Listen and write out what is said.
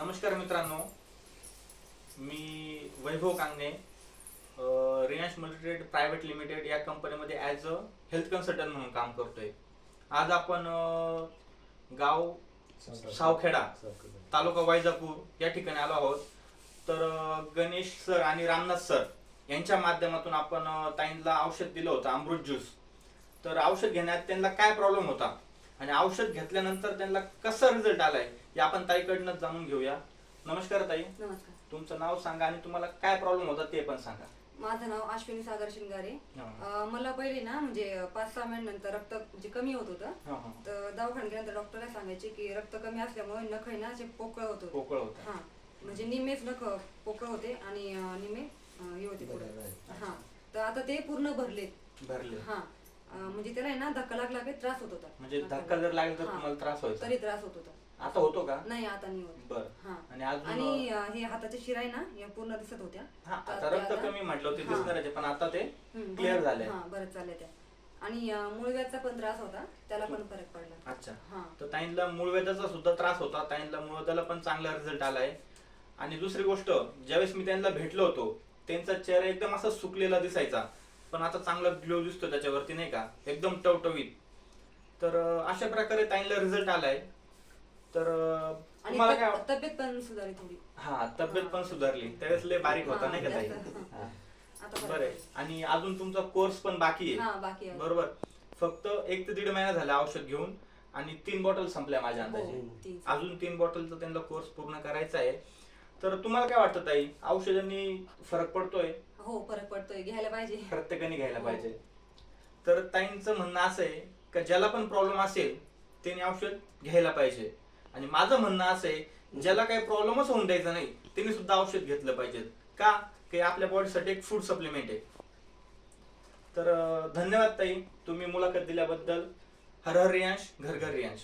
नमस्कार मित्रांनो. मी वैभव कांगणे रिलायन्स मल्टीट्रेड प्रायव्हेट लिमिटेड या कंपनीमध्ये ॲज अ हेल्थ कन्सल्टंट म्हणून काम करतोय. आज आपण गाव सावखेडा. तालुका वैजापूर या ठिकाणी आलो आहोत. तर गणेश सर आणि रामनाथ सर यांच्या माध्यमातून आपण ताईंना औषध दिलं होतं अमृत ज्यूस. तर औषध घेण्यात त्यांना काय प्रॉब्लेम होता? आणि औषध घेतल्यानंतर त्यांना कसा रिझल्ट आलाय हे आपण ताईकडनं जाणून घेऊया. नमस्कार ताई. नमस्कार. तुमचं नाव सांगा आणि तुम्हाला काय प्रॉब्लेम होता ते पण सांगा. माझं नाव अश्विनी सागर शिंगारे. अं, मला पहिले ना म्हणजे पाच सहा महिन्यानंतर रक्त जे कमी होत होतं हा, हा. तर दवाखान्यात गेल्यानंतर डॉक्टरला सांगायचे की रक्त कमी असल्यामुळे नख आहे ना असे पोकळ होत. होते पोकळ होता. हा. म्हणजे निम्मेच नख पोकळ होते आणि अं, निम्मे अं, हे होते पुढे. हा. तर आता ते पूर्ण भरलेत. भरले हा. म्हणजे त्याला आहे ना धक्का लागला की त्रास होत होता. म्हणजे धक्का जर लागला तर. तुम्हाला त्रास व्हायचा. तरी त्रास होत होता. आता होतो का? नाही आता नाही होत. बर. हा. आणि अजून आणि अं, हे हाताच्या शिरा आहे ना या पूर्ण दिसत होत्या. हा तर आता ते रक्त कमी म्हटलं होते हा. दिसणारच पण आता ते हम्म, क्लिअर बरं- हा बरं चाललंय त्या. आणि अं, मुळव्याचा पण त्रास होता त्याला पण फरक पडला. अच्छा. हा. तर ताईंला मूळव्याधाचा सुद्धा त्रास होता ताईंला मूळव्याधाला पण चांगला रिझल्ट आलाय. आणि दुसरी गोष्ट ज्यावेळेस मी त्यांना भेटलो होतो त्यांचा चेहरा एकदम असा सुकलेला दिसायचा. पण आता चांगला ग्लो दिसतो त्याच्यावरती नाही का? एकदम टवटवीत. तर अशा प्रकारे ताईंला रिझल्ट आलाय. तर आणि तुम्हाला काय तब- तब्येत पण सुधारली थोडी. हा तब्येत पण सुधारली. त्यावेळेस लय बारीक होता नाही का ताई. हा. आता फरक बरं आहे. आणि अजून तुमचा कोर्स पण बाकी हा आहे बाकी आहे. बरोबर. फक्त एक ते दीड महिना झाला औषध घेऊन आणि तीन बॉटल संपल्या माझ्या हो, अंदाजे. तीन. अजून तीन बॉटलचा त्यांना कोर्स पूर्ण करायचा आहे. तर तुम्हाला काय वाटतं ताई? औषधांनी फरक पडतोय? हो फरक पडतोय. घ्यायला पाहिजे. प्रत्येकाने घ्यायला हो. पाहिजे. तर ताईंचं म्हणणं असं आहे का ज्याला पण प्रॉब्लेम असेल त्याने औषध घ्यायला पाहिजे. आणि माझं म्हणणं असं आहे ज्याला काही प्रॉब्लेमच होऊन द्यायचा नाही त्यांनी सुद्धा औषध घेतलं पाहिजे. का? की आपल्या बॉडीसाठी एक फूड सप्लिमेंट आहे. तर अं, धन्यवाद ताई. तुम्ही मुलाखत दिल्याबद्दल. हर हर रियांश घर घर रियांश.